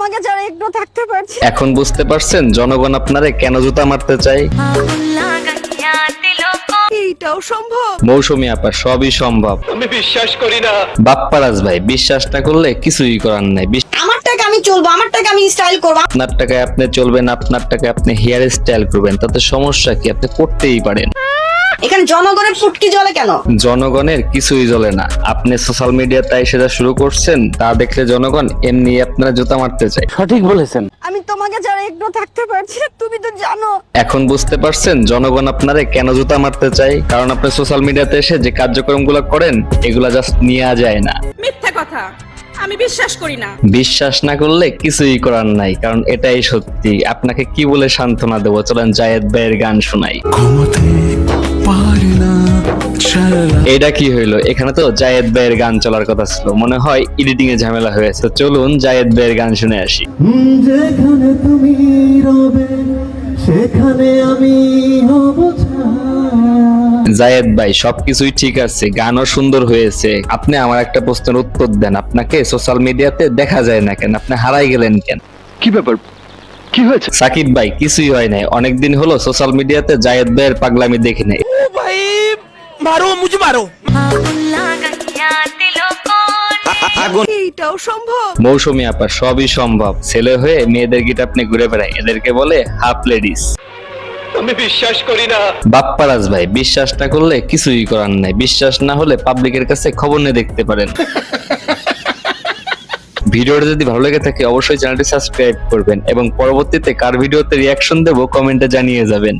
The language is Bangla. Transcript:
তোমাকে ছাড়া একটু থাকতে পারছি এখন বুঝতে পারছেন জনগণ আপনারে কেন জুতা মারতে চায়? এইটাও সম্ভব? মৌসুমী আপা সবই সম্ভব। আমি বিশ্বাস করি না। বাপ্পারাজ ভাই বিশ্বাস না করলে কিছুই করার নাই। আমার টাকা আমি চলবো আমার টাকা আমি স্টাইল করব। আপনার টাকায় আপনি চলবেন আপনার টাকায় আপনি হেয়ার স্টাইল করবেন। তাতে সমস্যা কি? আপনি করতেই পারেন। এখানে জনগণের ফুটকি জলে কেন? জনগণের কিছুই জ্বলে না। আপনি সোশ্যাল মিডিয়াতে সেটা শুরু করছেন তা দেখলে জনগণ এমনি আপনারা জুতা মারতে চায়। সঠিক বলেছেন। আমি তোমাকে যারা একটু থাকতে পারছি তুমি তো জানো। এখন বুঝতে পারছেন জনগণ আপনারে কেন জুতা মারতে চায়? কারণ আপনি সোশ্যাল মিডিয়াতে এসে যে কার্যক্রমগুলো করেন এগুলা জাস্ট নেওয়া যায় না। মিথ্যা কথা। আমি বিশ্বাস করি না। বিশ্বাস না করলে কিছুই করার নাই কারণ এটাই সত্যি। আপনাকে কি বলে সান্ত্বনা দেবো? চলেন জায়েদ ভাইয়ের গান শোনাই। ঘুমোতে এটা কি হইল? এখানে তো জায়েদ ভাইয়ের গান চলার কথা ছিল। মনে হয় এডিটিং এ ঝামেলা হয়েছে। চলুন জায়েদ ভাইয়ের গান শুনে আসি। যেখানে তুমি রবে সেখানে আমি হব জায়েদ ভাই সবকিছুই ঠিক আছে গানও সুন্দর হয়েছে। আপনি আমার একটা প্রশ্নের উত্তর দেন। আপনাকে সোশ্যাল মিডিয়াতে দেখা যায় না কেন? আপনি হারাই গেলেন কেন? কি ব্যাপার? কি হয়েছে? সাকিব ভাই কিছুই হয় নাই। অনেকদিন হলো সোশ্যাল মিডিয়াতে জায়েদ ভাইয়ের পাগলামি দেখি নাই। এইটাও সম্ভব? মৌসুমী আপা সবই সম্ভব। ছেলে হয়ে মেয়েদের গিট আপনি ঘুরে বেড়ায় এদেরকে বলে হাফ লেডিস। আমি বিশ্বাস করি না। বাপ্পারাজ ভাই বিশ্বাস না করলে কিছুই করার নাই। বিশ্বাস না হলে পাবলিকের কাছে খবর নিয়ে দেখতে পারেন। ভিডিওটা যদি ভালো লেগে থাকে অবশ্যই চ্যানেলটি সাবস্ক্রাইব করবেন এবং পরবর্তীতে কার ভিডিওতে রিয়াকশন দেবো কমেন্টে জানিয়ে যাবেন।